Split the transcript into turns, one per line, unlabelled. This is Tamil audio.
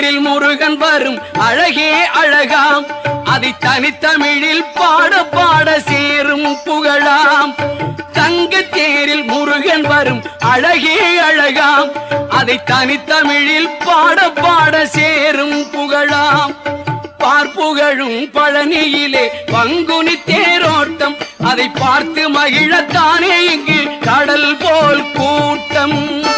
தேரில் முருகன் வரும். அழகே அழகாம். அதை தனித்தமிழில் பாட பாட சேரும் புகழாம். தங்க தேரில் முருகன் வரும். அழகே அழகாம். அதை தனித்தமிழில் பாட பாட சேரும் புகழாம். பார்ப்புகழும் பழனியிலே பங்குனி தேரோட்டம். அதை பார்த்து மகிழத்தானே இங்கு கடல் போல் கூட்டம்.